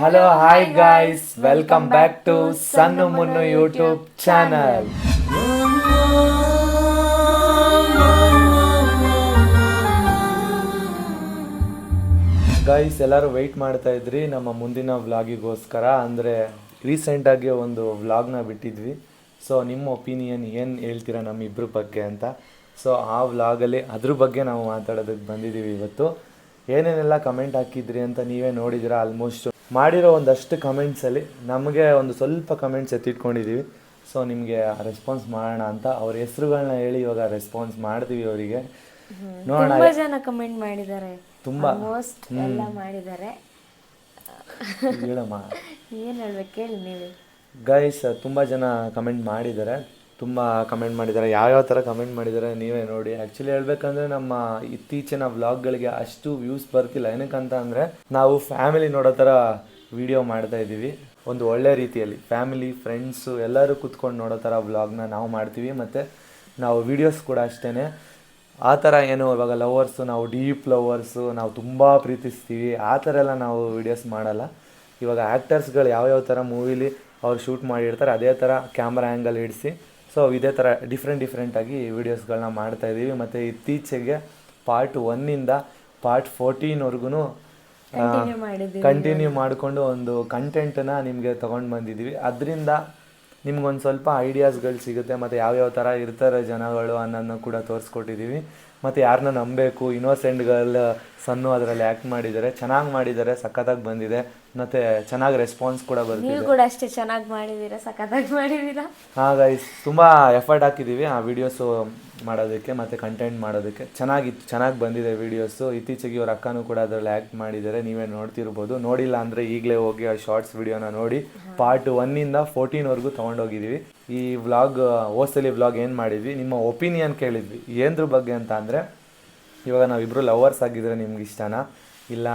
Hello hi guys welcome back to Sanna Munnu YouTube channel guys ಎಲ್ಲರೂ wait ಮಾಡ್ತಾ ಇದ್ರಿ. ನಮ್ಮ ಮುಂದಿನ ವ್ಲಾಗಿಗೋಸ್ಕರ ಅಂದರೆ ರೀಸೆಂಟಾಗಿ ಒಂದು ವ್ಲಾಗ್ನ ಬಿಟ್ಟಿದ್ವಿ. ಸೊ ನಿಮ್ಮ ಒಪಿನಿಯನ್ ಏನು ಹೇಳ್ತೀರಾ ನಮ್ಮ ಇಬ್ಬರ ಬಗ್ಗೆ ಅಂತ. ಸೊ ಆ ವ್ಲಾಗಲ್ಲಿ ಅದ್ರ ಬಗ್ಗೆ ನಾವು ಮಾತಾಡೋದಕ್ಕೆ ಬಂದಿದ್ದೀವಿ ಇವತ್ತು. ಏನೇನೆಲ್ಲ ಕಮೆಂಟ್ ಹಾಕಿದ್ರಿ ಅಂತ ನೀವೇ ನೋಡಿದಿರ ಆಲ್ಮೋಸ್ಟ್ ಮಾಡಿರೋ ಒಂದಷ್ಟು ಕಮೆಂಟ್ಸಲ್ಲಿ ನಮಗೆ ಒಂದು ಸ್ವಲ್ಪ ಕಮೆಂಟ್ಸ್ ಎತ್ತಿಟ್ಕೊಂಡಿದ್ದೀವಿ ಸೊ ನಿಮಗೆ ರೆಸ್ಪಾನ್ಸ್ ಮಾಡೋಣ ಅಂತ ಅವ್ರ ಹೆಸರುಗಳನ್ನ ಹೇಳಿ ಇವಾಗ ರೆಸ್ಪಾನ್ಸ್ ಮಾಡ್ತೀವಿ ಅವರಿಗೆ. ನೋಡೋಣ. ತುಂಬಾ ಜನ ಕಮೆಂಟ್ ಮಾಡಿದ್ದಾರೆ. ತುಂಬಾ. ಮೋಸ್ಟ್ ಎಲ್ಲ ಮಾಡಿದ್ದಾರೆ. ಹೇಳಮ್ಮ. ಏನು ಹೇಳ್ಬೇಕು ಹೇಳಿ ನೀವು. ಗೈಸ್ ತುಂಬಾ ಜನ ಕಮೆಂಟ್ ಮಾಡಿದ್ದಾರೆ. ತುಂಬ ಕಮೆಂಟ್ ಮಾಡಿದ್ದಾರೆ. ಯಾವ್ಯಾವ ಥರ ಕಮೆಂಟ್ ಮಾಡಿದ್ದಾರೆ ನೀವೇ ನೋಡಿ. ಆ್ಯಕ್ಚುಲಿ ಹೇಳ್ಬೇಕಂದ್ರೆ ನಮ್ಮ ಇತ್ತೀಚಿನ ವ್ಲಾಗ್ಗಳಿಗೆ ಅಷ್ಟು ವ್ಯೂಸ್ ಬರ್ತಿಲ್ಲ. ಏನಕ್ಕಂತ ಅಂದರೆ ನಾವು ಫ್ಯಾಮಿಲಿ ನೋಡೋ ಥರ ವಿಡಿಯೋ ಮಾಡ್ತಾ ಇದ್ದೀವಿ. ಒಂದು ಒಳ್ಳೆ ರೀತಿಯಲ್ಲಿ. ಫ್ಯಾಮಿಲಿ ಫ್ರೆಂಡ್ಸು ಎಲ್ಲರೂ ಕುತ್ಕೊಂಡು ನೋಡೋ ಥರ ವ್ಲಾಗ್ನ ನಾವು ಮಾಡ್ತೀವಿ. ಮತ್ತು ನಾವು ವೀಡಿಯೋಸ್ ಕೂಡ ಅಷ್ಟೇ ಆ ಥರ ಏನು ಇವಾಗ ಲವರ್ಸು ನಾವು ಡೀಪ್ ಲವರ್ಸು ನಾವು ತುಂಬ ಪ್ರೀತಿಸ್ತೀವಿ. ಆ ಥರ ಎಲ್ಲ ನಾವು ವೀಡಿಯೋಸ್ ಮಾಡಲ್ಲ. ಇವಾಗ ಆ್ಯಕ್ಟರ್ಸ್ಗಳು ಯಾವ್ಯಾವ ಥರ ಮೂವಿಲಿ ಅವ್ರು ಶೂಟ್ ಮಾಡಿರ್ತಾರೆ, ಅದೇ ಥರ ಕ್ಯಾಮ್ರಾ ಆ್ಯಂಗಲ್ ಇಡಿಸಿ ಸೊ ಇದೇ ಥರ ಡಿಫ್ರೆಂಟ್ ಡಿಫ್ರೆಂಟಾಗಿ ವೀಡಿಯೋಸ್ಗಳನ್ನ ಮಾಡ್ತಾ ಇದ್ದೀವಿ. ಮತ್ತು ಇತ್ತೀಚೆಗೆ ಪಾರ್ಟ್ ಒನ್ನಿಂದ ಪಾರ್ಟ್ ಫೋರ್ಟೀನ್ವರೆಗೂ ಕಂಟಿನ್ಯೂ ಮಾಡಿಕೊಂಡು ಒಂದು ಕಂಟೆಂಟನ್ನು ನಿಮಗೆ ತೊಗೊಂಡು ಬಂದಿದ್ದೀವಿ. ಅದರಿಂದ ನಿಮ್ಗೊಂದು ಸ್ವಲ್ಪ ಐಡಿಯಾಸ್ಗಳು ಸಿಗುತ್ತೆ. ಮತ್ತು ಯಾವ್ಯಾವ ಥರ ಇರ್ತಾರೆ ಜನಗಳು ಅನ್ನೋದನ್ನ ಕೂಡ ತೋರಿಸ್ಕೊಟ್ಟಿದ್ದೀವಿ. ಮತ್ತು ಯಾರನ್ನ ನಂಬಬೇಕು ಇನ್ನೋಸೆಂಟ್ ಗರ್ಲ್ ಸನ್ನು ಅದರಲ್ಲಿ ಆ್ಯಕ್ಟ್ ಮಾಡಿದ್ದಾರೆ ಚೆನ್ನಾಗಿ ಮಾಡಿದ್ದಾರೆ ಸಖತ್ತಾಗಿ ಬಂದಿದೆ. ಮತ್ತು ಚೆನ್ನಾಗಿ ರೆಸ್ಪಾನ್ಸ್ ಕೂಡ ಬರ್ತಿದೆ. ನೀವು ಕೂಡ ಅಷ್ಟೇ ಚೆನ್ನಾಗಿ ಮಾಡಿದ್ದೀರಾ ಸಖತ್ತಾಗಿ ಮಾಡಿದ್ದೀರಾ? ಹಾಂ ಗೈಸ್ ತುಂಬ ಎಫರ್ಟ್ ಹಾಕಿದ್ದೀವಿ ಆ ವಿಡಿಯೋಸು. ಮಾಡೋದಕ್ಕೆ ಮತ್ತು ಕಂಟೆಂಟ್ ಮಾಡೋದಕ್ಕೆ. ಚೆನ್ನಾಗಿತ್ತು ಚೆನ್ನಾಗಿ ಬಂದಿದೆ ವೀಡಿಯೋಸು ಇತ್ತೀಚೆಗೆ ಇವ್ರ ಅಕ್ಕನೂ ಕೂಡ ಅದರಲ್ಲಿ ಆ್ಯಕ್ಟ್ ಮಾಡಿದ್ದಾರೆ. ನೀವೇ ನೋಡ್ತಿರ್ಬೋದು. ನೋಡಿಲ್ಲ ಅಂದರೆ ಈಗಲೇ ಹೋಗಿ ಆ ಶಾರ್ಟ್ಸ್ ವಿಡಿಯೋನ ನೋಡಿ ಪಾರ್ಟ್ ಒನ್ನಿಂದ ಫೋರ್ಟೀನ್ವರೆಗೂ ತೊಗೊಂಡೋಗಿದ್ದೀವಿ. ಈ ವ್ಲಾಗ್ ಓಸಲಿ ವ್ಲಾಗ್ ಏನು ಮಾಡಿದ್ವಿ? ನಿಮ್ಮ ಒಪಿನಿಯನ್ ಕೇಳಿದ್ವಿ. ಏನ್ರ ಬಗ್ಗೆ ಅಂತ ಅಂದರೆ ಇವಾಗ ನಾವಿಬ್ಬರು ಲವರ್ಸ್ ಆಗಿದ್ರೆ ನಿಮ್ಗೆ ಇಷ್ಟನಾ? ಇಲ್ಲ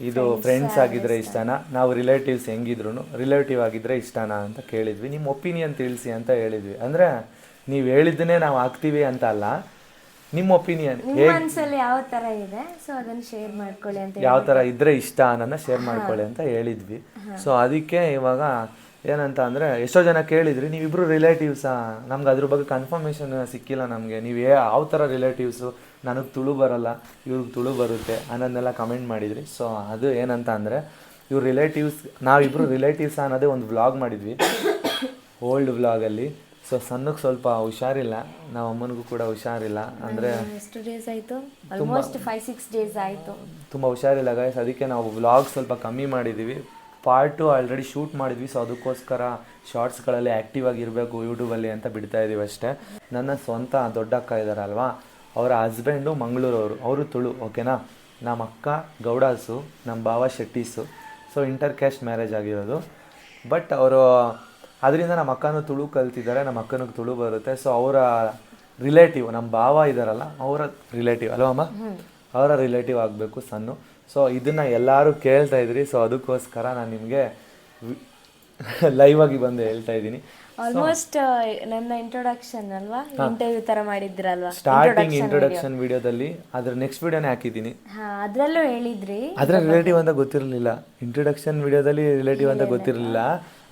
ಇದು ಫ್ರೆಂಡ್ಸ್ ಆಗಿದ್ರೆ ಇಷ್ಟನಾ? ನಾವು ರಿಲೇಟಿವ್ಸ್ ಹೆಂಗಿದ್ರು ರಿಲೇಟಿವ್ ಆಗಿದ್ರೆ ಇಷ್ಟನಾ ಅಂತ ಕೇಳಿದ್ವಿ. ನಿಮ್ಮ ಒಪಿನಿಯನ್ ತಿಳಿಸಿ ಅಂತ ಹೇಳಿದ್ವಿ. ಅಂದರೆ ನೀವು ಹೇಳಿದ್ದನ್ನೇ ನಾವು ಹಾಕ್ತೀವಿ ಅಂತ ಅಲ್ಲ ನಿಮ್ಮ ಒಪಿನಿಯನ್ ಯಾವ ತರ ಇದೆ? ಸೊ ಅದನ್ನ ಶೇರ್ ಮಾಡ್ಕೊಳ್ಳಿ ಅಂತ ಯಾವ ತರ ಇದ್ರೆ ಇಷ್ಟ ಅನ್ನೋದನ್ನ ಶೇರ್ ಮಾಡ್ಕೊಳ್ಳಿ ಅಂತ ಹೇಳಿದ್ವಿ. ಸೊ ಅದಕ್ಕೆ ಇವಾಗ ಏನಂತ ಅಂದರೆ ಎಷ್ಟೋ ಜನ ಕೇಳಿದ್ರಿ ನೀವಿಬ್ರು ರಿಲೇಟಿವ್ಸಾ ನಮ್ಗೆ ಅದ್ರ ಬಗ್ಗೆ ಕನ್ಫರ್ಮೇಷನ್ ಸಿಕ್ಕಿಲ್ಲ ನಮಗೆ. ನೀವು ಯಾವ ಥರ ರಿಲೇಟಿವ್ಸು ನನಗೆ ತುಳು ಬರಲ್ಲ ಇವ್ರಿಗೆ ತುಳು ಬರುತ್ತೆ ಅನ್ನೋದನ್ನೆಲ್ಲ ಕಮೆಂಟ್ ಮಾಡಿದ್ರಿ. ಸೊ ಅದು ಏನಂತ ಅಂದರೆ ಇವ್ರ ರಿಲೇಟಿವ್ಸ್ ನಾವಿಬ್ರು ರಿಲೇಟಿವ್ಸ್ ಅನ್ನೋದೇ ಒಂದು ವ್ಲಾಗ್ ಮಾಡಿದ್ವಿ. ಓಲ್ಡ್ ವ್ಲಾಗಲ್ಲಿ ಸೊ ಸಣ್ಣಕ್ಕೆ ಸ್ವಲ್ಪ ಹುಷಾರಿಲ್ಲ. ನಾವು ಅಮ್ಮನಿಗೂ ಕೂಡ ಹುಷಾರಿಲ್ಲ. ಅಂದರೆ ಎಷ್ಟು ಡೇಸ್ ಆಯಿತು? ಆಲ್ಮೋಸ್ಟ್ ಫೈವ್ ಸಿಕ್ಸ್ ಡೇಸ್ ಆಯಿತು. ತುಂಬ ಹುಷಾರಿಲ್ಲ ಗಾಯ್ಸ್ ಅದಕ್ಕೆ ನಾವು ವ್ಲಾಗ್ ಸ್ವಲ್ಪ ಕಮ್ಮಿ ಮಾಡಿದ್ದೀವಿ ಪಾರ್ಟು ಆಲ್ರೆಡಿ ಶೂಟ್ ಮಾಡಿದ್ವಿ. ಸೊ ಅದಕ್ಕೋಸ್ಕರ ಶಾರ್ಟ್ಸ್ಗಳಲ್ಲಿ ಆ್ಯಕ್ಟಿವ್ ಆಗಿರಬೇಕು ಯೂಟ್ಯೂಬಲ್ಲಿ ಅಂತ ಬಿಡ್ತಾ ಇದ್ದೀವಿ ಅಷ್ಟೇ. ನನ್ನ ಸ್ವಂತ ದೊಡ್ಡ ಅಕ್ಕ ಇದ್ದಾರಲ್ವಾ ಅವರ ಹಸ್ಬೆಂಡು ಮಂಗಳೂರವರು. ಅವರು ತುಳು ಓಕೆನಾ ನಮ್ಮ ಅಕ್ಕ ಗೌಡಾಸು ನಮ್ಮ ಭಾವ ಶೆಟ್ಟೀಸು. ಸೊ ಇಂಟರ್ ಕ್ಯಾಸ್ಟ್ ಮ್ಯಾರೇಜ್ ಆಗಿರೋದು. ಬಟ್ ಅವರು ಅದರಿಂದ ನಮ್ಮ ಅಕ್ಕನೂ ತುಳು ಕಲ್ತಿದ್ದಾರೆ ನಮ್ಮ ಅಕ್ಕನಿಗೆ ತುಳು ಬರುತ್ತೆ. ಸೊ ಅವರ ರಿಲೇಟಿವ್ ನಮ್ಮ ಭಾವ ಇದ್ದಾರಲ್ಲ ಅವರ ರಿಲೇಟಿವ್ ಅಲ್ವಮ್ಮ ಅವರ ರಿಲೇಟಿವ್ ಆಗಬೇಕು ಸಣ್ಣ ಸೊ ಇದನ್ನ ಎಲ್ಲರೂ ಕೇಳ್ತಾ ಇದ್ರಿ. ಸೊ ಅದಕ್ಕೋಸ್ಕರ ನಾನು ನಿಮಗೆ ಲೈವ್ ಆಗಿ ಬಂದು ಹೇಳ್ತಾ ಇದ್ದೀನಿ. ಆಲ್ಮೋಸ್ಟ್ ನನ್ನ ಇಂಟ್ರೊಡಕ್ಷನ್ ಅಲ್ವಾ? ಇಂಟರ್ವ್ಯೂ ತರ ಮಾಡಿದ್ರಲ್ವಾ? ಸ್ಟಾರ್ಟಿಂಗ್ ಇಂಟ್ರೊಡಕ್ಷನ್ ವಿಡಿಯೋದಲ್ಲಿ ಅದ್ರ ನೆಕ್ಸ್ಟ್ ವಿಡಿಯೋನೇ ಹಾಕಿದ್ದೀನಿ. ಅದ್ರಲ್ಲೂ ಹೇಳಿದ್ರಿ. ಅದ್ರ ರಿಲೇಟಿವ್ ಅಂತ ಗೊತ್ತಿರಲಿಲ್ಲ. ಇಂಟ್ರೊಡಕ್ಷನ್ ವಿಡಿಯೋದಲ್ಲಿ ರಿಲೇಟಿವ್ ಅಂತ ಗೊತ್ತಿರಲಿಲ್ಲ.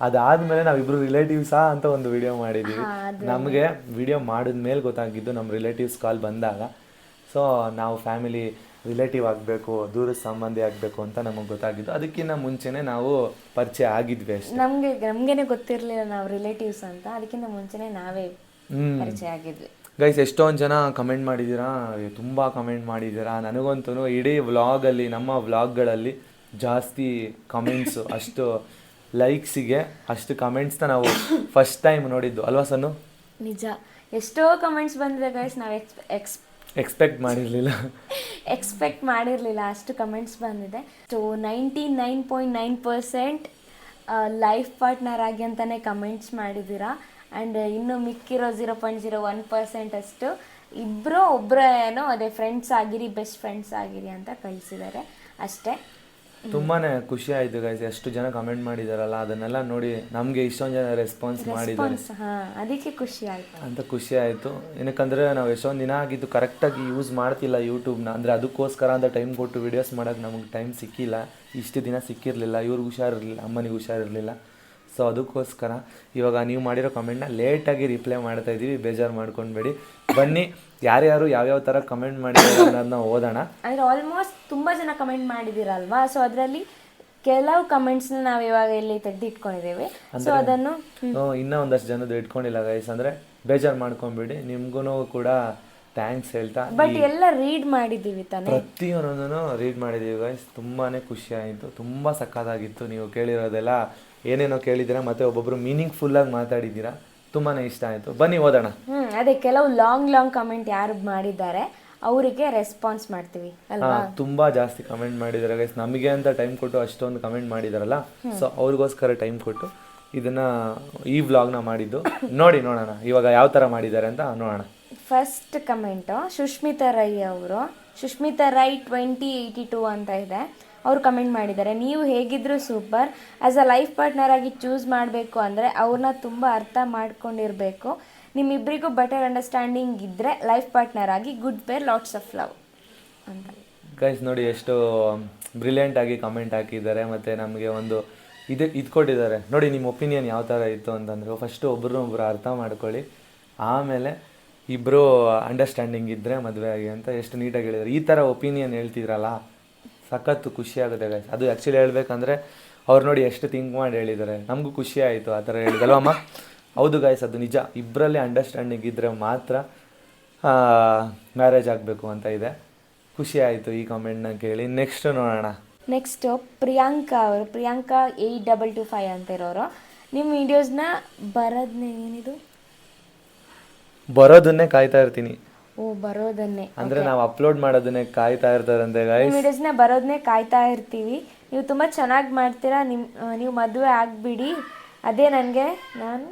ಅದಾದ್ಮೇಲೆ ನಾವಿಬ್ರು ರಿಲೇಟಿವ್ಸಾ ಅಂತ ಒಂದು ವಿಡಿಯೋ ಮಾಡಿದ್ದೀವಿ ನಮಗೆ ವಿಡಿಯೋ ಮಾಡಿದ್ಮೇಲೆ ಗೊತ್ತಾಗಿದ್ದು ನಮ್ಮ ರಿಲೇಟಿವ್ಸ್ ಕಾಲ್ ಬಂದಾಗ. ಸೊ ನಾವು ಫ್ಯಾಮಿಲಿ ರಿಲೇಟಿವ್ ಆಗಬೇಕು ದೂರ ಸಂಬಂಧಿ ಆಗಬೇಕು ಅಂತ ನಮಗೆ ಗೊತ್ತಾಗಿದ್ದು. ಅದಕ್ಕಿಂತ ಮುಂಚೆನೆ ನಾವು ಪರಿಚಯ ಆಗಿದ್ವಿ ಅಷ್ಟೇ. ನಮ್ಗೆ ನಮಗೇನೆ ಗೊತ್ತಿರಲಿಲ್ಲ ನಾವು ರಿಲೇಟಿವ್ಸ್ ಅಂತ. ಅದಕ್ಕಿಂತ ಮುಂಚೆನೆ ನಾವೇ ಪರಿಚಯ ಆಗಿದ್ವಿ. ಗೈಸ್ ಎಷ್ಟೊಂದು ಜನ ಕಮೆಂಟ್ ಮಾಡಿದ್ದೀರಾ? ತುಂಬ ಕಮೆಂಟ್ ಮಾಡಿದ್ದೀರಾ? ನನಗಂತೂ ಇಡೀ ವ್ಲಾಗಲ್ಲಿ ನಮ್ಮ ವ್ಲಾಗ್ಗಳಲ್ಲಿ ಜಾಸ್ತಿ ಕಮೆಂಟ್ಸು ಅಷ್ಟು ಲೈಕ್ಸಿಗೆ ಅಷ್ಟು ಕಮೆಂಟ್ಸ್ನ ನಾವು ಫಸ್ಟ್ ಟೈಮ್ ನೋಡಿದ್ದು. ಅಲ್ವಾ ಸನ್ನು? ನಿಜ. ಎಷ್ಟೋ ಕಮೆಂಟ್ಸ್ ಬಂದಿದೆ ಗೈಸ್ ನಾವು ಎಕ್ಸ್ ಎಕ್ಸ್ ಎಕ್ಸ್ಪೆಕ್ಟ್ ಮಾಡಿರಲಿಲ್ಲ. ಎಕ್ಸ್ಪೆಕ್ಟ್ ಮಾಡಿರಲಿಲ್ಲ. ಅಷ್ಟು ಕಮೆಂಟ್ಸ್ ಬಂದಿದೆ. So ninety nine point nine percent life partner ಆಗಿ ಅಂತಲೇ ಕಮೆಂಟ್ಸ್ ಮಾಡಿದ್ದೀರಾ? ಆ್ಯಂಡ್ ಇನ್ನು ಮಿಕ್ಕಿರೋ zero point zero one percent ಅಷ್ಟು ಇಬ್ಬರು ಒಬ್ಬರ ಏನೋ ಅದೇ ಫ್ರೆಂಡ್ಸ್ ಆಗಿರಿ ಬೆಸ್ಟ್ ಫ್ರೆಂಡ್ಸ್ ಆಗಿರಿ ಅಂತ ಕಳಿಸಿದ್ದಾರೆ. ಅಷ್ಟೇ. ತುಂಬಾ ಖುಷಿ ಆಯ್ತು ಗೈಸ್ ಎಷ್ಟು ಜನ ಕಮೆಂಟ್ ಮಾಡಿದಾರಲ್ಲ ಅದನ್ನೆಲ್ಲ ನೋಡಿ ನಮಗೆ ಇಷ್ಟೊಂದು ಜನ ರೆಸ್ಪಾನ್ಸ್ ಮಾಡಿದ್ದಾರೆ. ರೆಸ್ಪಾನ್ಸ್ ಹಾ ಅದಕ್ಕೆ ಖುಷಿ ಆಯ್ತು. ಅಂತ ಖುಷಿ ಆಯಿತು. ಏನಕ್ಕಂದ್ರೆ ನಾವು ಎಷ್ಟೊಂದು ದಿನ ಆಗಿದ್ದು ಕರೆಕ್ಟಾಗಿ ಯೂಸ್ ಮಾಡ್ತಿಲ್ಲ ಯೂಟ್ಯೂಬ್ನ ಅಂದರೆ ಅದಕ್ಕೋಸ್ಕರ ಅಂತ ಟೈಮ್ ಕೊಟ್ಟು ವಿಡಿಯೋಸ್ ಮಾಡೋಕ್ಕೆ ನಮಗೆ ಟೈಮ್ ಸಿಕ್ಕಿಲ್ಲ. ಇಷ್ಟು ದಿನ ಸಿಕ್ಕಿರಲಿಲ್ಲ ಇವ್ರಿಗೆ ಹುಷಾರಿರಲಿಲ್ಲ ಅಮ್ಮನಿಗೆ ಹುಷಾರಿರಲಿಲ್ಲ ಸೊ ಅದಕ್ಕೋಸ್ಕರ ಇವಾಗ ನೀವು ಮಾಡಿರೋ ಕಮೆಂಟ್ನ ಲೇಟಾಗಿ ರಿಪ್ಲೈ ಮಾಡ್ತಾ ಇದ್ದೀವಿ. ಬೇಜಾರು ಮಾಡ್ಕೊಂಡ್ಬೇಡಿ. ಬನ್ನಿ ಯಾರ್ಯಾರು ಯಾವ್ಯಾವ ಥರ ಕಮೆಂಟ್ ಮಾಡಿದ್ದಾರೆ ಅನ್ನೋದನ್ನ ಓದೋಣ. ಅಂದ್ರೆ ಆಲ್ಮೋಸ್ಟ್ ತುಂಬಾ ಜನ ಕಮೆಂಟ್ ಮಾಡಿದಿರಲ್ವಾ ಸೊ ಅದರಲ್ಲಿ ಕೆಲವು ಕಮೆಂಟ್ಸ್ನ ನಾವು ಇವಾಗ ಇಲ್ಲಿ ತೆಗೆದಿಟ್ಕೊಂಡಿದ್ದೇವೆ. ಸೊ ಅದನ್ನು ಇನ್ನೂ ಒಂದಷ್ಟು ಜನದ್ದು ಇಟ್ಕೊಂಡಿಲ್ಲ ಗೈಸ್ ಅಂದರೆ ಬೇಜಾರು ಮಾಡ್ಕೊಂಬಿಡಿ ನಿಮ್ಗೂ ಕೂಡ ಥ್ಯಾಂಕ್ಸ್ ಹೇಳ್ತಾ ಬಟ್ ಎಲ್ಲ ರೀಡ್ ಮಾಡಿದ್ದೀವಿ ತಾನೆ. ಪ್ರತಿಯೊಂದನ್ನು ರೀಡ್ ಮಾಡಿದ್ದೀವಿ ಗೈಸ್ ತುಂಬಾ ಖುಷಿ ಆಯಿತು. ತುಂಬ ಸಕ್ಕತ್ತಾಗಿತ್ತು ನೀವು ಕೇಳಿರೋದೆಲ್ಲ. ಏನೇನೋ ಕೇಳಿದ್ದೀರಾ ಮತ್ತೆ ಒಬ್ಬೊಬ್ಬರು ಮೀನಿಂಗ್ಫುಲ್ಲಾಗಿ ಮಾತಾಡಿದ್ದೀರಾ ತುಂಬಾ ಇಷ್ಟ ಆಯಿತು. ಬನ್ನಿ ಓದೋಣ. ಹ್ಮ್ ಅದೇ ಕೆಲವು ಲಾಂಗ್ ಲಾಂಗ್ ಕಮೆಂಟ್ ಯಾರು ಮಾಡಿದ್ದಾರೆ ಅವರಿಗೆ ರೆಸ್ಪಾನ್ಸ್ ಮಾಡ್ತೀವಿ ಅಲ್ವಾ? ತುಂಬಾ ಜಾಸ್ತಿ ಕಮೆಂಟ್ ಮಾಡಿದ್ದಾರೆ ಗೈಸ್ ನಮಗೆ ಅಂತ ಟೈಮ್ ಕೊಟ್ಟು ಅಷ್ಟೊಂದು ಕಮೆಂಟ್ ಮಾಡಿದಾರಲ್ಲ ಸೊ ಅವ್ರಿಗೋಸ್ಕರ ಟೈಮ್ ಕೊಟ್ಟು ಇದನ್ನ ಈ ನ ಮಾಡಿದ್ದು. ನೋಡಿ ನೋಡೋಣ ಇವಾಗ ಯಾವ ತರ ಮಾಡಿದ್ದಾರೆ ಅಂತ ನೋಡೋಣ. ಫಸ್ಟ್ ಕಮೆಂಟ್ ಸುಷ್ಮಿತಾ ರೈ ಅವರು Sushmita Rai twenty eighty two ಅಂತ ಇದೆ. ಅವರು ಕಮೆಂಟ್ ಮಾಡಿದ್ದಾರೆ, ನೀವು ಹೇಗಿದ್ರು super. As a life partner ಆಗಿ ಚೂಸ್ ಮಾಡಬೇಕು ಅಂದರೆ ಅವ್ರನ್ನ ತುಂಬ ಅರ್ಥ ಮಾಡ್ಕೊಂಡಿರಬೇಕು. ನಿಮ್ಮಿಬ್ಬರಿಗೂ ಬೆಟರ್ ಅಂಡರ್ಸ್ಟ್ಯಾಂಡಿಂಗ್ ಇದ್ದರೆ ಲೈಫ್ ಪಾರ್ಟ್ನರ್ ಆಗಿ good pair lots of love ಅಂತ. ಗೈಸ್ ನೋಡಿ ಎಷ್ಟು ಬ್ರಿಲಿಯಂಟ್ ಆಗಿ ಕಮೆಂಟ್ ಹಾಕಿದ್ದಾರೆ, ಮತ್ತು ನಮಗೆ ಒಂದು ಇದು ಇದು ಕೊಟ್ಟಿದ್ದಾರೆ. ನೋಡಿ, ನಿಮ್ಮ ಒಪಿನಿಯನ್ ಯಾವ ಥರ ಇತ್ತು ಅಂತಂದರೆ ಫಸ್ಟು ಒಬ್ಬರು ಅರ್ಥ ಮಾಡ್ಕೊಳ್ಳಿ. ಆಮೇಲೆ ಇಬ್ಬರು ಅಂಡರ್ಸ್ಟ್ಯಾಂಡಿಂಗ್ ಇದ್ದರೆ ಮದುವೆ ಆಗಿ ಅಂತ ಎಷ್ಟು ನೀಟಾಗಿ ಹೇಳಿದ್ರು. ಈ ಥರ ಒಪಿನಿಯನ್ ಹೇಳ್ತಿದ್ರಲ್ಲ, ಸಖತ್ತು ಖುಷಿ ಆಗುತ್ತೆ ಗೈಸ್ ಅದು ಆ್ಯಕ್ಚುಲಿ ಹೇಳಬೇಕಂದ್ರೆ ಅವ್ರು ನೋಡಿ ಎಷ್ಟು ಥಿಂಕ್ ಮಾಡಿ ಹೇಳಿದ್ದಾರೆ ನಮಗೂ ಖುಷಿ ಆಯಿತು ಆ ಥರ ಹೇಳಿದಲ್ವಮ್ಮ ಹೌದು ಗಾಯ್ಸ್ ಅದು ನಿಜ. ಇಬ್ಬರಲ್ಲಿ ಅಂಡರ್ಸ್ಟ್ಯಾಂಡಿಂಗ್ ಇದ್ದರೆ ಮಾತ್ರ ಮ್ಯಾರೇಜ್ ಆಗಬೇಕು ಅಂತ ಇದೆ. ಖುಷಿ ಆಯಿತು ಈ ಕಾಮೆಂಟ್ನ ಕೇಳಿ. ನೆಕ್ಸ್ಟ್ ನೋಡೋಣ. ನೆಕ್ಸ್ಟು ಪ್ರಿಯಾಂಕಾ ಅವರು. Priyanka eight double two five ಅಂತ ಇರೋರು. ನಿಮ್ಮ ವೀಡಿಯೋಸ್ನ ಬರೋದನ್ನ ಏನಿದು? ಬರೋದನ್ನೇ ಕಾಯ್ತಾ ಇರ್ತೀನಿ. ಓ ಬರೋದನ್ನೇ. ಅಂದ್ರೆ ನಾವು ಅಪ್ಲೋಡ್ ಮಾಡೋದನ್ನೇ ಕಾಯ್ತಾ ಇರ್ತಾರಂತೆ ಗಾಯ್ಸ್ ವಿಡಿಯೋಸ್ನ ಬರೋದನ್ನೇ ಕಾಯ್ತಾ ಇರ್ತೀವಿ. ನೀವು ತುಂಬಾ ಚೆನ್ನಾಗಿ ಮಾಡ್ತೀರಾ ನಿಮ್ಮ ನೀವು ಮದುವೆ ಆಗ್ಬಿಡಿ. ಅದೇ ನನಗೆ ನಾನು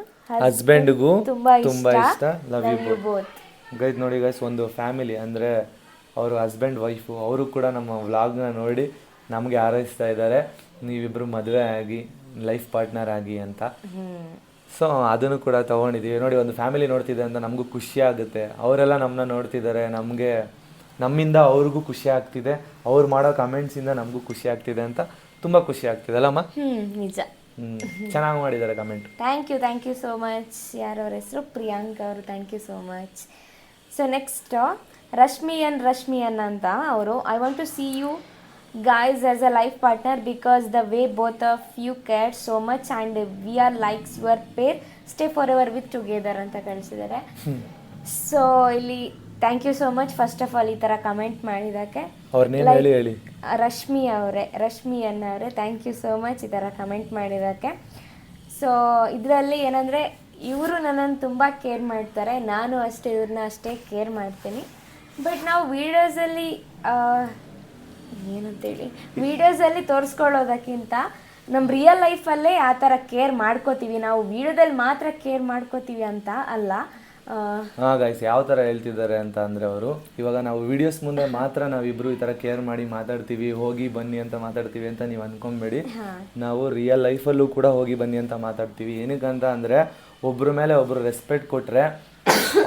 ಹಸ್ಬೆಂಡ್ಗೂ ತುಂಬಾ ತುಂಬಾ ಇಷ್ಟ. ಲವ್ ಯು ಬೋತ್ ಗೈಸ್ ನೋಡಿ ಗೈಸ್ ಒಂದು ಫ್ಯಾಮಿಲಿ ಅಂದ್ರೆ ಅವರು ಹಸ್ಬೆಂಡ್ ವೈಫ್ ಅವರು ಕೂಡ ನಮ್ಮ ವ್ಲಾಗ್ನ ನೋಡಿ ನಮಗೆ ಹಾರೈಸ್ತಾ ಇದ್ದಾರೆ. ನೀವಿಬ್ರು ಮದುವೆ ಆಗಿ ಲೈಫ್ ಪಾರ್ಟ್ನರ್ ಆಗಿ ಅಂತ. ಸೊ ಅದನ್ನು ಕೂಡ ತೊಗೊಂಡಿದ್ದೀವಿ ನೋಡಿ ಒಂದು ಫ್ಯಾಮಿಲಿ ನೋಡ್ತಿದೆ ಅಂತ ನಮಗೂ ಖುಷಿ ಆಗುತ್ತೆ. ಅವರೆಲ್ಲ ನಮ್ಮನ್ನ ನೋಡ್ತಿದ್ದಾರೆ. ನಮಗೆ ನಮ್ಮಿಂದ ಅವ್ರಿಗೂ ಖುಷಿ ಆಗ್ತಿದೆ. ಅವ್ರು ಮಾಡೋ ಕಮೆಂಟ್ಸಿಂದ ನಮಗೂ ಖುಷಿ ಆಗ್ತಿದೆ ಅಂತ ತುಂಬ ಖುಷಿ ಆಗ್ತಿದೆ. ಅಲ್ಲಮ್ಮ? ನಿಜ. ಚೆನ್ನಾಗಿ ಮಾಡಿದ್ದಾರೆ comment thank you thank you so much ಯಾರವ್ರ ಹೆಸರು? ಪ್ರಿಯಾಂಕ್ ಅವರು thank you so much so next ರಶ್ಮಿಯನ್ ರಶ್ಮಿಯನ್ ಅಂತ ಅವರು I want to see you guys as a life partner because the way both of you care so much and we are likes your pair stay forever with together together ಅಂತ ಕಳಿಸಿದ್ದಾರೆ so ಇಲ್ಲಿ thank you so much first of all ಈ ತರ comment ಮಾಡಿದಕ್ಕೆ. ಅವ್ರ name ಹೇಳಿ ಹೇಳಿ. ರಶ್ಮಿ ಅವರೇ ರಶ್ಮಿ ಅನ್ನೋರೆ ಥ್ಯಾಂಕ್ ಯು ಸೋ ಮಚ್ ಈ ತರ ಕಮೆಂಟ್ ಮಾಡಿದಕ್ಕೆ. ಸೊ ಇದರಲ್ಲಿ ಏನಂದ್ರೆ ಇವರು ನನ್ನನ್ನು ತುಂಬಾ ಕೇರ್ ಮಾಡ್ತಾರೆ. ನಾನು ಅಷ್ಟೇ ಇವ್ರನ್ನ ಅಷ್ಟೇ ಕೇರ್ ಮಾಡ್ತೀನಿ. ಬಟ್ ನಾವು ವೀಡಿಯೋಸಲ್ಲಿ ಏನಂತೇಳಿ? ವಿಡಿಯೋಸಲ್ಲಿ ತೋರಿಸ್ಕೊಳ್ಳೋದಕ್ಕಿಂತ ನಮ್ಮ ರಿಯಲ್ ಲೈಫಲ್ಲೇ ಆ ಥರ ಕೇರ್ ಮಾಡ್ಕೋತೀವಿ. ನಾವು ವಿಡಿಯೋದಲ್ಲಿ ಮಾತ್ರ ಕೇರ್ ಮಾಡ್ಕೋತೀವಿ ಅಂತ ಅಲ್ಲ. ಹಾಂ ಗೈಸ್ ಯಾವ ಥರ ಹೇಳ್ತಿದ್ದಾರೆ ಅಂತ ಅಂದರೆ ಅವರು ಇವಾಗ ನಾವು ವಿಡಿಯೋಸ್ ಮುಂದೆ ಮಾತ್ರ ನಾವಿಬ್ರು ಈ ಥರ ಕೇರ್ ಮಾಡಿ ಮಾತಾಡ್ತೀವಿ ಹೋಗಿ ಬನ್ನಿ ಅಂತ ಮಾತಾಡ್ತೀವಿ ಅಂತ ನೀವು ಅನ್ಕೊಂಬೇಡಿ. ನಾವು ರಿಯಲ್ ಲೈಫಲ್ಲೂ ಕೂಡ ಹೋಗಿ ಬನ್ನಿ ಅಂತ ಮಾತಾಡ್ತೀವಿ. ಏನಕ್ಕಂತ ಅಂದರೆ ಒಬ್ಬರ ಮೇಲೆ ಒಬ್ಬರು ರೆಸ್ಪೆಕ್ಟ್ ಕೊಟ್ಟರೆ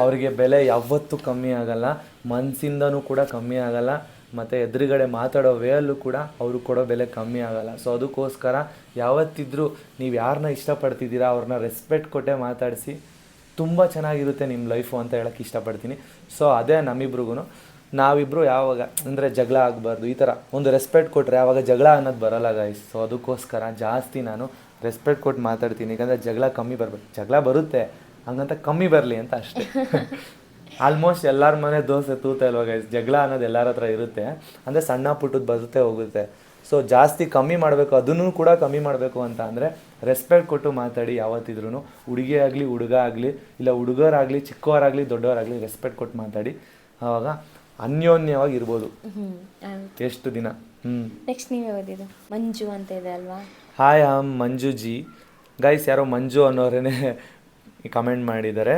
ಅವರಿಗೆ ಬೆಲೆ ಯಾವತ್ತೂ ಕಮ್ಮಿ ಆಗಲ್ಲ ಮನಸ್ಸಿಂದನೂ ಕೂಡ ಕಮ್ಮಿ ಆಗಲ್ಲ. ಮತ್ತು ಎದುರುಗಡೆ ಮಾತಾಡೋ ವೇಯಲ್ಲೂ ಕೂಡ ಅವರು ಕೊಡೋ ಬೆಲೆ ಕಮ್ಮಿ ಆಗೋಲ್ಲ. ಸೊ ಅದಕ್ಕೋಸ್ಕರ ಯಾವತ್ತಿದ್ರೂ ನೀವು ಯಾರನ್ನ ಇಷ್ಟಪಡ್ತಿದ್ದೀರಾ ಅವ್ರನ್ನ ರೆಸ್ಪೆಕ್ಟ್ ಕೊಟ್ಟೆ ಮಾತಾಡಿಸಿ, ತುಂಬ ಚೆನ್ನಾಗಿರುತ್ತೆ ನಿಮ್ಮ ಲೈಫು ಅಂತ ಹೇಳಕ್ಕೆ ಇಷ್ಟಪಡ್ತೀನಿ. ಸೊ ಅದೇ ನಮ್ಮಿಬ್ರಿಗೂ ನಾವಿಬ್ಬರು ಯಾವಾಗ, ಅಂದರೆ ಜಗಳ ಆಗಬಾರ್ದು, ಈ ಥರ ಒಂದು ರೆಸ್ಪೆಕ್ಟ್ ಕೊಟ್ಟರೆ ಆವಾಗ ಜಗಳ ಅನ್ನೋದು ಬರಲ್ಲ ಗಾಯ್ಸ್ ಸೊ ಅದಕ್ಕೋಸ್ಕರ ಜಾಸ್ತಿ ನಾನು ರೆಸ್ಪೆಕ್ಟ್ ಕೊಟ್ಟು ಮಾತಾಡ್ತೀನಿ. ಯಾಕಂದರೆ ಜಗಳ ಕಮ್ಮಿ ಬರಬೇಕು ಜಗಳ ಬರುತ್ತೆ, ಹಂಗಂತ ಕಮ್ಮಿ ಬರಲಿ ಅಂತ ಅಷ್ಟೇ. ಆಲ್ಮೋಸ್ಟ್ ಎಲ್ಲರ ಮನೆ ದೋಸೆ ತೂತ ಇಲ್ವಾಗ ಜಗಳ ಅನ್ನೋದು ಎಲ್ಲರ ಹತ್ರ ಇರುತ್ತೆ. ಅಂದರೆ ಸಣ್ಣ ಪುಟ್ಟದ್ದು ಬರುತ್ತೆ ಹೋಗುತ್ತೆ. ಸೊ ಜಾಸ್ತಿ ಕಮ್ಮಿ ಮಾಡಬೇಕು ಅದನ್ನು ಕೂಡ ಕಮ್ಮಿ ಮಾಡಬೇಕು ಅಂತ ಅಂದರೆ ರೆಸ್ಪೆಕ್ಟ್ ಕೊಟ್ಟು ಮಾತಾಡಿ ಯಾವತ್ತಿದ್ರೂ ಹುಡುಗಿ ಆಗಲಿ ಹುಡುಗ ಆಗಲಿ ಇಲ್ಲ ಹುಡುಗರಾಗಲಿ ಚಿಕ್ಕವರಾಗಲಿ ದೊಡ್ಡವರಾಗಲಿ ರೆಸ್ಪೆಕ್ಟ್ ಕೊಟ್ಟು ಮಾತಾಡಿ. ಆವಾಗ ಅನ್ಯೋನ್ಯವಾಗಿ ಇರ್ಬೋದು. ಎಷ್ಟು ದಿನ? ಹ್ಞೂ ನೆಕ್ಸ್ಟ್ ನೀವೇ ಓದಿದ್ದು ಮಂಜು ಅಂತ ಇದೆ ಅಲ್ವಾ? Hi am Manju ji guys ಯಾರೋ ಮಂಜು ಅನ್ನೋರೇನೆ ಕಮೆಂಟ್ ಮಾಡಿದ್ದಾರೆ.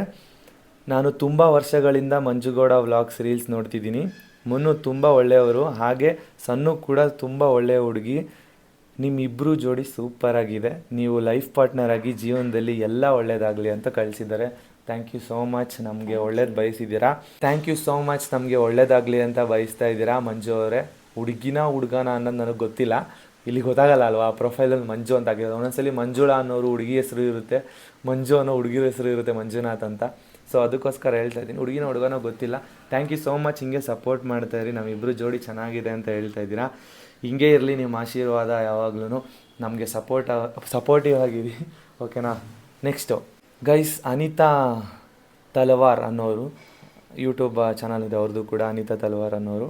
ನಾನು ತುಂಬ ವರ್ಷಗಳಿಂದ ಮಂಜುಗೌಡ ವ್ಲಾಗ್ಸ್ ರೀಲ್ಸ್ ನೋಡ್ತಿದ್ದೀನಿ. ಮುನ್ನು ತುಂಬ ಒಳ್ಳೆಯವರು, ಹಾಗೆ ಸನ್ನು ಕೂಡ ತುಂಬ ಒಳ್ಳೆಯ ಹುಡುಗಿ. ನಿಮ್ಮಿಬ್ಬರು ಜೋಡಿ ಸೂಪರ್ ಆಗಿದೆ. ನೀವು ಲೈಫ್ ಪಾರ್ಟ್ನರ್ ಆಗಿ ಜೀವನದಲ್ಲಿ ಎಲ್ಲ ಒಳ್ಳೆಯದಾಗಲಿ ಅಂತ ಕಳಿಸಿದ್ದಾರೆ. ಥ್ಯಾಂಕ್ ಯು ಸೋ ಮಚ್ ನಮಗೆ ಒಳ್ಳೇದು ಬಯಸಿದ್ದೀರಾ? ಥ್ಯಾಂಕ್ ಯು ಸೋ ಮಚ್ ನಮಗೆ ಒಳ್ಳೇದಾಗಲಿ ಅಂತ ಬಯಸ್ತಾ ಇದ್ದೀರಾ ಮಂಜು ಅವರೇ? ಹುಡುಗಿನ ಹುಡುಗನ ಅನ್ನೋದು ನನಗೆ ಗೊತ್ತಿಲ್ಲ. ಇಲ್ಲಿ ಗೊತ್ತಾಗಲ್ಲ ಅಲ್ವಾ? ಪ್ರೊಫೈಲಲ್ಲಿ ಮಂಜು ಅಂತ ಆಗಿರೋದು. ಒಂದೊಂದ್ಸಲಿ ಮಂಜುಳ ಅನ್ನೋರು ಹುಡುಗಿ ಹೆಸರು ಇರುತ್ತೆ. ಮಂಜು ಅನ್ನೋ ಹುಡುಗಿರ ಹೆಸರು ಇರುತ್ತೆ ಮಂಜುನಾಥ್ ಅಂತ. ಸೊ ಅದಕ್ಕೋಸ್ಕರ ಹೇಳ್ತಾ ಇದ್ದೀನಿ. ಹುಡುಗಿನ ಹುಡುಗನೋ ಗೊತ್ತಿಲ್ಲ. ಥ್ಯಾಂಕ್ ಯು ಸೋ ಮಚ್ ಹಿಂಗೆ ಸಪೋರ್ಟ್ ಮಾಡ್ತಾ ಇರಿ. ನಮ್ಮಿಬ್ಬರು ಜೋಡಿ ಚೆನ್ನಾಗಿದೆ ಅಂತ ಹೇಳ್ತಾ ಇದ್ದೀರಾ. ಹಿಂಗೆ ಇರಲಿ ನಿಮ್ಮ ಆಶೀರ್ವಾದ ಯಾವಾಗ್ಲೂ ನಮಗೆ ಸಪೋರ್ಟ್ ಸಪೋರ್ಟಿವ್ ಆಗಿರಿ. ಓಕೆನಾ ನೆಕ್ಸ್ಟು ಗೈಸ್ ಅನಿತಾ ತಲವಾರ್ ಅನ್ನೋರು ಯೂಟ್ಯೂಬ್ ಚಾನಲ್ ಇದೆ ಅವ್ರದ್ದು ಕೂಡ ಅನಿತಾ ತಲವಾರ್ ಅನ್ನೋರು.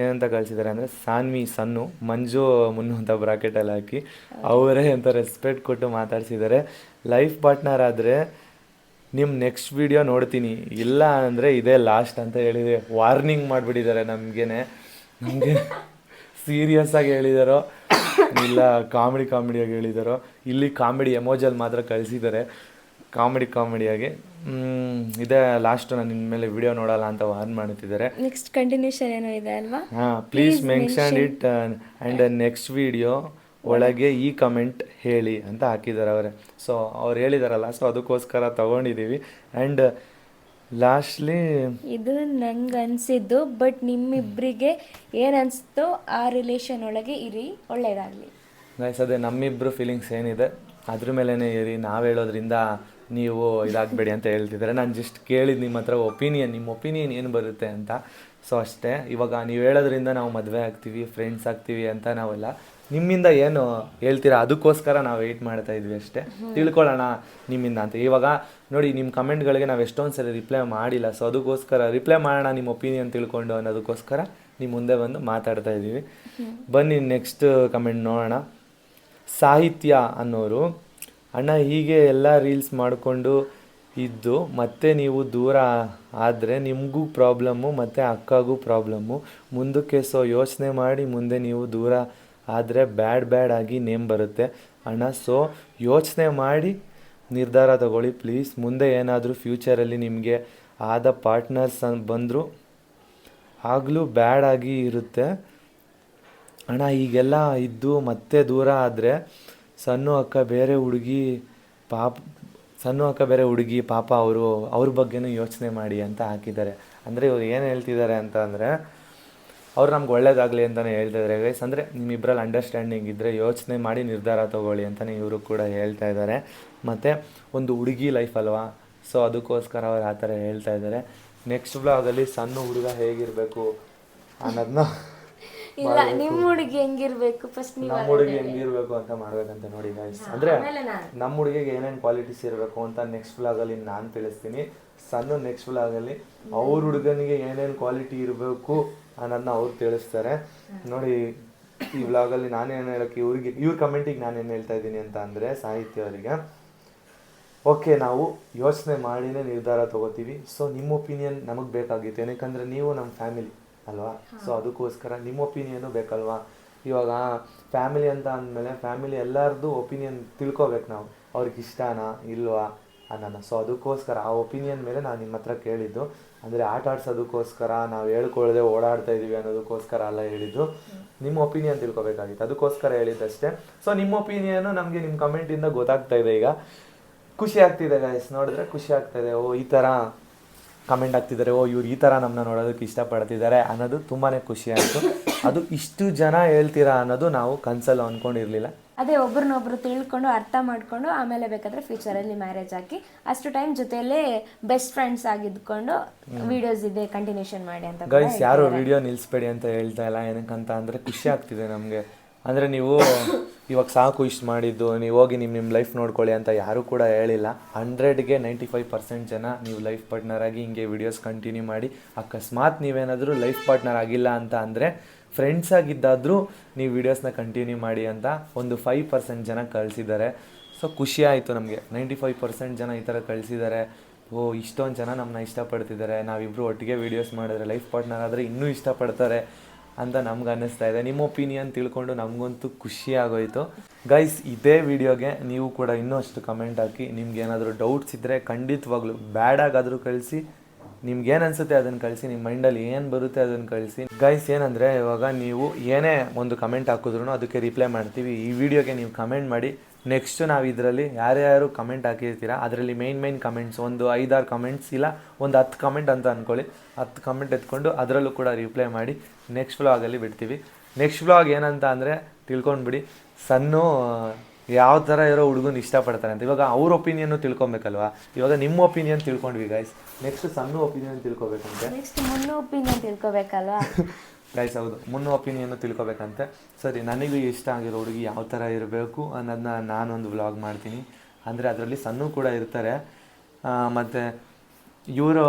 ಏನಂತ ಕಳಿಸಿದ್ದಾರೆ ಅಂದರೆ, ಸಾನ್ವಿ, ಸನ್ನು, ಮಂಜು, ಮುನ್ನು ಅಂತ ಬ್ರಾಕೆಟಲ್ಲಿ ಹಾಕಿ, ಅವರೇ ಅಂತ ರೆಸ್ಪೆಕ್ಟ್ ಕೊಟ್ಟು ಮಾತಾಡಿಸಿದ್ದಾರೆ. ಲೈಫ್ ಪಾರ್ಟ್ನರ್ ಆದರೆ ನಿಮ್ಮ ನೆಕ್ಸ್ಟ್ ವಿಡಿಯೋ ನೋಡ್ತೀನಿ. ಇಲ್ಲ ಅಂದರೆ ಇದೇ ಲಾಸ್ಟ್ ಅಂತ ಹೇಳಿದೆ. ವಾರ್ನಿಂಗ್ ಮಾಡಿಬಿಟ್ಟಿದ್ದಾರೆ ನಮಗೇನೆ. ನಮಗೆ ಸೀರಿಯಸ್ ಆಗಿ ಹೇಳಿದಾರೋ ಇಲ್ಲ ಕಾಮಿಡಿ ಕಾಮಿಡಿಯಾಗಿ ಹೇಳಿದಾರೋ ಇಲ್ಲಿ ಕಾಮಿಡಿ ಎಮೋಜಲ್ಲಿ ಮಾತ್ರ ಕಳಿಸಿದ್ದಾರೆ ಕಾಮಿಡಿ ಕಾಮಿಡಿಯಾಗಿ ಇದೇ ಲಾಸ್ಟ್ ನಾನು ಇನ್ಮೇಲೆ ವಿಡಿಯೋ ನೋಡಲ್ಲ ಅಂತ ವಾರ್ನ್ ಮಾಡುತ್ತಿದ್ದಾರೆ ನೆಕ್ಸ್ಟ್ ಕಂಟಿನ್ಯೂಷನ್ ಏನೋ ಇದೆ ಅಲ್ವಾ? ಹಾಂ please mention it and next video ಒಳಗೆ ಈ ಕಮೆಂಟ್ ಹೇಳಿ ಅಂತ ಹಾಕಿದ್ದಾರೆ ಅವರೇ. ಸೊ ಅವ್ರು ಹೇಳಿದಾರಲ್ಲ ಸೊ ಅದಕ್ಕೋಸ್ಕರ ತಗೊಂಡಿದ್ದೀವಿ ಆ್ಯಂಡ್ ಲಾಸ್ಟ್ಲಿ ಇದು ನಂಗೆ ಅನಿಸಿದ್ದು ಬಟ್ ನಿಮ್ಮಿಬ್ಬರಿಗೆ ಏನು ಅನಿಸ್ತೋ ಆ ರಿಲೇಷನ್ ಒಳಗೆ ಇರಿ ಒಳ್ಳೆಯದಾಗಲಿ ಗೈಸ್ ಅದೇ ನಮ್ಮಿಬ್ಬರು ಫೀಲಿಂಗ್ಸ್ ಏನಿದೆ ಅದ್ರ ಮೇಲೇ ಇರಿ. ನಾವು ಹೇಳೋದ್ರಿಂದ ನೀವು ಇದಾಗಬೇಡಿ ಅಂತ ಹೇಳ್ತಿದ್ದಾರೆ. ನಾನು ಜಸ್ಟ್ ಕೇಳಿದ್ದು ನಿಮ್ಮ ಹತ್ರ ಒಪಿನಿಯನ್ ನಿಮ್ಮ ಒಪಿನಿಯನ್ ಏನು ಬರುತ್ತೆ ಅಂತ. ಸೊ ಅಷ್ಟೇ. ಇವಾಗ ನೀವು ಹೇಳೋದ್ರಿಂದ ನಾವು ಮದುವೆ ಆಗ್ತೀವಿ ಫ್ರೆಂಡ್ಸ್ ಆಗ್ತೀವಿ ಅಂತ ನಾವೆಲ್ಲ ನಿಮ್ಮಿಂದ ಏನು ಹೇಳ್ತೀರಾ? ಅದಕ್ಕೋಸ್ಕರ ನಾವು ವೆಯ್ಟ್ ಮಾಡ್ತಾ ಇದ್ವಿ ಅಷ್ಟೇ. ತಿಳ್ಕೊಳ್ಳೋಣ ನಿಮ್ಮಿಂದ ಅಂತ. ಇವಾಗ ನೋಡಿ ನಿಮ್ಮ ಕಮೆಂಟ್ಗಳಿಗೆ ನಾವು ಎಷ್ಟೊಂದು ಸರಿ ರಿಪ್ಲೈ ಮಾಡಿಲ್ಲ. ಸೊ ಅದಕ್ಕೋಸ್ಕರ ರಿಪ್ಲೈ ಮಾಡೋಣ ನಿಮ್ಮ ಒಪಿನಿಯನ್ ತಿಳ್ಕೊಂಡು ಅನ್ನೋದಕ್ಕೋಸ್ಕರ ನಿಮ್ಮ ಮುಂದೆ ಬಂದು ಮಾತಾಡ್ತಾ ಇದ್ದೀವಿ. ಬನ್ನಿ ನೆಕ್ಸ್ಟ್ ಕಮೆಂಟ್ ನೋಡೋಣ. ಸಾಹಿತ್ಯ ಅನ್ನೋರು ಅಣ್ಣ ಹೀಗೆ ಎಲ್ಲ ರೀಲ್ಸ್ ಮಾಡಿಕೊಂಡು ಇದ್ದು ಮತ್ತೆ ನೀವು ದೂರ ಆದರೆ ನಿಮಗೂ ಪ್ರಾಬ್ಲಮ್ಮು ಮತ್ತು ಅಕ್ಕಗೂ ಪ್ರಾಬ್ಲಮ್ಮು ಮುಂದಕ್ಕೆ ಸೊ ಯೋಚನೆ ಮಾಡಿ ಮುಂದೆ ನೀವು ದೂರ ಆದರೆ ಬ್ಯಾಡ್ ಬ್ಯಾಡ್ ಆಗಿ ನೇಮ್ ಬರುತ್ತೆ. ಅಣ್ಣ ಸೊ ಯೋಚನೆ ಮಾಡಿ ನಿರ್ಧಾರ ತಗೊಳ್ಳಿ ಪ್ಲೀಸ್ ಮುಂದೆ ಏನಾದರೂ ಫ್ಯೂಚರಲ್ಲಿ ನಿಮಗೆ ಆದ ಪಾರ್ಟ್ನರ್ಸ್ ಬಂದರೂ ಆಗಲೂ ಬ್ಯಾಡ್ ಆಗಿ ಇರುತ್ತೆ. ಅಣ್ಣ, ಈಗೆಲ್ಲ ಇದ್ದು ಮತ್ತೆ ದೂರ ಆದರೆ ಸಣ್ಣ ಅಕ್ಕ ಬೇರೆ ಹುಡುಗಿ ಪಾಪ, ಸಣ್ಣ ಅಕ್ಕ ಬೇರೆ ಹುಡುಗಿ ಪಾಪ ಅವರು ಅವ್ರ ಬಗ್ಗೆನೂ ಯೋಚನೆ ಮಾಡಿ ಅಂತ ಹಾಕಿದ್ದಾರೆ. ಅಂದರೆ ಇವರು ಏನು ಹೇಳ್ತಿದ್ದಾರೆ ಅಂತ ಅಂದರೆ ಅವ್ರು ನಮ್ಗೆ ಒಳ್ಳೇದಾಗಲಿ ಅಂತಲೇ ಹೇಳ್ತಾ ಇದ್ದಾರೆ ಗೈಸ್ ಅಂದರೆ ನಿಮ್ಮಿಬ್ಬರಲ್ಲಿ ಅಂಡರ್ಸ್ಟ್ಯಾಂಡಿಂಗ್ ಇದ್ದರೆ ಯೋಚನೆ ಮಾಡಿ ನಿರ್ಧಾರ ತಗೊಳ್ಳಿ ಅಂತಲೇ ಇವರು ಕೂಡ ಹೇಳ್ತಾ ಇದ್ದಾರೆ ಮತ್ತು ಒಂದು ಹುಡುಗಿ ಲೈಫ್ ಅಲ್ವಾ? ಸೊ ಅದಕ್ಕೋಸ್ಕರ ಅವ್ರು ಆ ಥರ ಹೇಳ್ತಾ ಇದ್ದಾರೆ ನೆಕ್ಸ್ಟ್ ಬ್ಲಾಗಲ್ಲಿ ಸಣ್ಣ ಹುಡುಗ ಹೇಗಿರಬೇಕು ಅನ್ನೋದನ್ನ ಇಲ್ಲ ನಿಮ್ಮ ಹುಡುಗಿ ಹೆಂಗಿರ್ಬೇಕು? ಫಸ್ಟ್ ನೀವು ನಮ್ಮ ಹುಡುಗಿ ಹೆಂಗಿರ್ಬೇಕು ಅಂತ ಮಾಡ್ಬೇಕಂತ ನೋಡಿ ಗೈಸ್ ಅಂದ್ರೆ ನಮ್ಮ ಹುಡುಗಿಗೆ ಏನೇನು ಕ್ವಾಲಿಟೀಸ್ ಇರಬೇಕು ಅಂತ ನೆಕ್ಸ್ಟ್ ವ್ಲಾಗಲ್ಲಿ ನಾನು ತಿಳಿಸ್ತೀನಿ. ಸಣ್ಣ ನೆಕ್ಸ್ಟ್ ವ್ಲಾಗಲ್ಲಿ ಅವ್ರ ಹುಡುಗನಿಗೆ ಏನೇನು ಕ್ವಾಲಿಟಿ ಇರಬೇಕು ಅನ್ನೋದನ್ನ ಅವ್ರು ತಿಳಿಸ್ತಾರೆ. ನೋಡಿ ಈ ವ್ಲಾಗಲ್ಲಿ ನಾನೇನು ಹೇಳಕ್ಕೆ ಇವ್ರಿಗೆ ಇವ್ರ ಕಮೆಂಟಿಗೆ ನಾನೇನು ಹೇಳ್ತಾ ಇದ್ದೀನಿ ಅಂತ ಅಂದರೆ ಸಾಹಿತ್ಯ ಅವರಿಗೆ. ಓಕೆ ನಾವು ಯೋಚನೆ ಮಾಡಿನೇ ನಿರ್ಧಾರ ತಗೋತೀವಿ. ಸೊ ನಿಮ್ಮ ಒಪಿನಿಯನ್ ನಮಗೆ ಬೇಕಾಗಿತ್ತು. ಏನಕ್ಕಂದ್ರೆ ನೀವು ನಮ್ಮ ಫ್ಯಾಮಿಲಿ ಅಲ್ವಾ? ಸೊ ಅದಕ್ಕೋಸ್ಕರ ನಿಮ್ಮ ಒಪಿನಿಯನು ಬೇಕಲ್ವಾ? ಇವಾಗ ಫ್ಯಾಮಿಲಿ ಅಂತ ಅಂದಮೇಲೆ ಫ್ಯಾಮಿಲಿ ಎಲ್ಲರದ್ದು ಒಪಿನಿಯನ್ ತಿಳ್ಕೊಬೇಕು ನಾವು. ಅವ್ರಿಗೆ ಇಷ್ಟನಾ ಇಲ್ವಾ ಅನ್ನೋಣ ಸೊ ಅದಕ್ಕೋಸ್ಕರ ಆ ಒಪಿನಿಯನ್ ಮೇಲೆ ನಾನು ನಿಮ್ಮ ಹತ್ರ ಕೇಳಿದ್ದು. ಅಂದರೆ ಆಟ ಆಡ್ಸೋದಕ್ಕೋಸ್ಕರ ನಾವು ಹೇಳ್ಕೊಳ್ಳದೆ ಓಡಾಡ್ತಾ ಇದ್ದೀವಿ ಅನ್ನೋದಕ್ಕೋಸ್ಕರ ಅಲ್ಲ ಹೇಳಿದ್ದು. ನಿಮ್ಮ ಒಪಿನಿಯನ್ ತಿಳ್ಕೊಬೇಕಾಗಿತ್ತು. ಅದಕ್ಕೋಸ್ಕರ ಹೇಳಿದ್ದಷ್ಟೇ. ಸೊ ನಿಮ್ಮ ಒಪಿನಿಯನ್ನು ನಮಗೆ ನಿಮ್ಮ ಕಮೆಂಟಿಂದ ಗೊತ್ತಾಗ್ತಾ ಇದೆ ಈಗ. ಖುಷಿ ಆಗ್ತಿದೆ ಗೈಸ್ ನೋಡಿದ್ರೆ ಖುಷಿ ಆಗ್ತಾಯಿದೆ ಓ ಈ ಥರ ಕಮೆಂಟ್ ಆಗ್ತಿದ್ದಾರೆ ಓ ಇವ್ರು ಈ ಥರ ನಮ್ಮನ್ನ ನೋಡೋದಕ್ಕೆ ಇಷ್ಟಪಡ್ತಿದ್ದಾರೆ ಅನ್ನೋದು ತುಂಬಾ ಖುಷಿ ಆಯಿತು. ಅದು ಇಷ್ಟು ಜನ ಹೇಳ್ತೀರಾ ಅನ್ನೋದು ನಾವು ಕನ್ಸಲ್ಲಿ ಅಂದ್ಕೊಂಡಿರಲಿಲ್ಲ ಅದೇ ಒಬ್ರನ್ನೊಬ್ರು ತಿಳ್ಕೊಂಡು ಅರ್ಥ ಮಾಡಿಕೊಂಡು ಆಮೇಲೆ ಬೇಕಾದ್ರೆ ಫ್ಯೂಚರಲ್ಲಿ ಮ್ಯಾರೇಜ್ ಹಾಕಿ ಅಷ್ಟು ಟೈಮ್ ಜೊತೆಯಲ್ಲೇ ಬೆಸ್ಟ್ ಫ್ರೆಂಡ್ಸ್ ಆಗಿದ್ಕೊಂಡು ವಿಡಿಯೋಸ್ ಇದೆ ಕಂಟಿನ್ಯೂಷನ್ ಮಾಡಿ ಅಂತ ಗೈಸ್ ಯಾರು ವಿಡಿಯೋ ನಿಲ್ಲಿಸ್ಬೇಡಿ ಅಂತ ಹೇಳ್ತಾ ಇಲ್ಲ ಏನಕ್ಕಂತ ಅಂದರೆ ಖುಷಿ ಆಗ್ತಿದೆ ನಮಗೆ. ಅಂದರೆ ನೀವು ಇವಾಗ ಸಾಕು ಇಷ್ಟು ಮಾಡಿದ್ದು ನೀವು ಹೋಗಿ ನಿಮ್ಮ ನಿಮ್ಮ ಲೈಫ್ ನೋಡ್ಕೊಳ್ಳಿ ಅಂತ ಯಾರೂ ಕೂಡ ಹೇಳಿಲ್ಲ. ಹಂಡ್ರೆಡ್ಗೆ ನೈಂಟಿ ಫೈವ್ ಪರ್ಸೆಂಟ್ ಜನ ನೀವು ಲೈಫ್ ಪಾರ್ಟ್ನರ್ ಆಗಿ ಹಿಂಗೆ ವಿಡಿಯೋಸ್ ಕಂಟಿನ್ಯೂ ಮಾಡಿ ಅಕಸ್ಮಾತ್ ನೀವೇನಾದರೂ ಲೈಫ್ ಪಾರ್ಟ್ನರ್ ಆಗಿಲ್ಲ ಅಂತ ಅಂದರೆ ಫ್ರೆಂಡ್ಸ್ ಆಗಿದ್ದಾದರೂ ನೀವು ವೀಡಿಯೋಸ್ನ ಕಂಟಿನ್ಯೂ ಮಾಡಿ ಅಂತ ಒಂದು ಫೈವ್ ಪರ್ಸೆಂಟ್ ಜನ ಕಳಿಸಿದ್ದಾರೆ. ಸೊ ಖುಷಿ ಆಯಿತು ನಮಗೆ. ನೈಂಟಿ ಫೈವ್ ಪರ್ಸೆಂಟ್ ಜನ ಈ ಥರ ಕಳಿಸಿದ್ದಾರೆ. ಓ, ಇಷ್ಟೊಂದು ಜನ ನಮ್ಮನ್ನ ಇಷ್ಟಪಡ್ತಿದ್ದಾರೆ. ನಾವಿಬ್ಬರು ಒಟ್ಟಿಗೆ ವೀಡಿಯೋಸ್ ಮಾಡಿದ್ರೆ ಲೈಫ್ ಪಾರ್ಟ್ನರ್ ಆದರೆ ಇನ್ನೂ ಇಷ್ಟಪಡ್ತಾರೆ ಅಂತ ನಮ್ಗೆ ಅನ್ನಿಸ್ತಾ ಇದೆ. ನಿಮ್ಮ ಒಪಿನಿಯನ್ ತಿಳ್ಕೊಂಡು ನಮಗಂತೂ ಖುಷಿ ಆಗೋಯಿತು. ಗೈಸ್ ಇದೇ ವಿಡಿಯೋಗೆ ನೀವು ಕೂಡ ಇನ್ನೂ ಅಷ್ಟು ಕಮೆಂಟ್ ಹಾಕಿ ನಿಮ್ಗೆ ಏನಾದರೂ ಡೌಟ್ಸ್ ಇದ್ದರೆ ಖಂಡಿತವಾಗ್ಲೂ ಬ್ಯಾಡಾಗಾದರೂ ಕಳಿಸಿ. ನಿಮ್ಗೆ ಏನು ಅನ್ಸುತ್ತೆ ಅದನ್ನು ಕಳಿಸಿ ನಿಮ್ಮ ಮೈಂಡಲ್ಲಿ ಏನು ಬರುತ್ತೆ ಅದನ್ನು ಕಳಿಸಿ. ಗೈಸ್ ಏನಂದರೆ ಇವಾಗ ನೀವು ಏನೇ ಒಂದು ಕಮೆಂಟ್ ಹಾಕಿದ್ರು ಅದಕ್ಕೆ ರಿಪ್ಲೈ ಮಾಡ್ತೀವಿ. ಈ ವಿಡಿಯೋಗೆ ನೀವು ಕಮೆಂಟ್ ಮಾಡಿ. ನೆಕ್ಸ್ಟ್ ನಾವು ಇದರಲ್ಲಿ ಯಾರ್ಯಾರು ಕಮೆಂಟ್ ಹಾಕಿರ್ತೀರಾ, ಅದರಲ್ಲಿ ಮೈನ್ ಮೈನ್ ಕಮೆಂಟ್ಸ್ ಒಂದು ಐದಾರು ಕಮೆಂಟ್ಸ್ ಇಲ್ಲ, ಒಂದು ಹತ್ತು ಕಮೆಂಟ್ ಅಂತ ಅಂದ್ಕೊಳ್ಳಿ ಹತ್ತು ಕಮೆಂಟ್ ಎತ್ಕೊಂಡು ಅದರಲ್ಲೂ ಕೂಡ ರಿಪ್ಲೈ ಮಾಡಿ. ನೆಕ್ಸ್ಟ್ ವ್ಲಾಗಲ್ಲಿ ಬಿಡ್ತೀವಿ. ನೆಕ್ಸ್ಟ್ ವ್ಲಾಗ್ ಏನಂತ ಅಂದರೆ ತಿಳ್ಕೊಂಡ್ಬಿಡಿ. ಸಣ್ಣು ಯಾವ ಥರ ಇರೋ ಹುಡುಗನ ಇಷ್ಟಪಡ್ತಾರೆ ಅಂತ. ಇವಾಗ ಅವ್ರ ಒಪಿನಿಯನ್ನು ತಿಳ್ಕೊಬೇಕಲ್ವಾ? ಇವಾಗ ನಿಮ್ಮ ಒಪಿನಿಯನ್ ತಿಳ್ಕೊಂಡ್ವಿ ಗೈಸ್ ನೆಕ್ಸ್ಟ್ ಸಣ್ಣ ಒಪಿನಿಯನ್ ತಿಳ್ಕೊಬೇಕಂತೆ. ನೆಕ್ಸ್ಟ್ ಮುನ್ನ ಒಪಿನಿಯನ್ ತಿಳ್ಕೊಬೇಕಲ್ವಾ? ಗೈಸ್ ಹೌದು. ಮುನ್ನ ಒಪಿನಿಯನ್ನು ತಿಳ್ಕೊಬೇಕಂತೆ. ಸರಿ ನನಗೂ ಇಷ್ಟ ಆಗಿರೋ ಹುಡುಗಿ ಯಾವ ಥರ ಇರಬೇಕು ಅನ್ನೋದನ್ನ ನಾನೊಂದು ವ್ಲಾಗ್ ಮಾಡ್ತೀನಿ. ಅಂದರೆ ಅದರಲ್ಲಿ ಸಣ್ಣ ಕೂಡ ಇರ್ತಾರೆ. ಮತ್ತು ಇವರು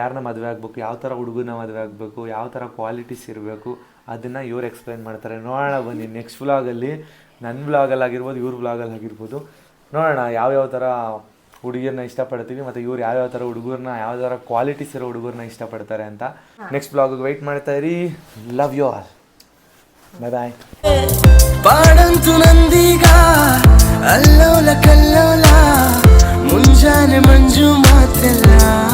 ಯಾರನ್ನ ಮದುವೆ ಆಗಬೇಕು ಯಾವ ಥರ ಹುಡುಗನ ಮದುವೆ ಆಗಬೇಕು ಯಾವ ಥರ ಕ್ವಾಲಿಟೀಸ್ ಇರಬೇಕು ಅದನ್ನು ಇವ್ರು ಎಕ್ಸ್ಪ್ಲೈನ್ ಮಾಡ್ತಾರೆ. ನೋಡೋಣ ಬನ್ನಿ ನೆಕ್ಸ್ಟ್ ವ್ಲಾಗಲ್ಲಿ ನನ್ನ ಬ್ಲಾಗಲ್ಲಿ ಆಗಿರ್ಬೋದು ಇವ್ರ ಬ್ಲಾಗಲ್ಲಿ ಆಗಿರ್ಬೋದು. ನೋಡೋಣ ಯಾವ್ಯಾವ ಥರ ಹುಡುಗಿಯರನ್ನ ಇಷ್ಟಪಡ್ತೀವಿ ಮತ್ತು ಇವ್ರು ಯಾವ್ಯಾವ ಥರ ಹುಡುಗರನ್ನ ಯಾವ ಥರ ಕ್ವಾಲಿಟೀಸ್ ಇರೋ ಹುಡುಗರನ್ನ ಇಷ್ಟಪಡ್ತಾರೆ ಅಂತ. ನೆಕ್ಸ್ಟ್ ಬ್ಲಾಗಿಗೆ ವೆಯ್ಟ್ ಮಾಡ್ತಾ ಇರಿ. Love you all bye bye ಪಾಡಂತು ನಂದೀಗ ಅಲ್ಲೋಲ ಕಲ್ಲೋಲ ಮುಂಜಾನೆ ಮಂಜು ಮಾತೆಲ್ಲ.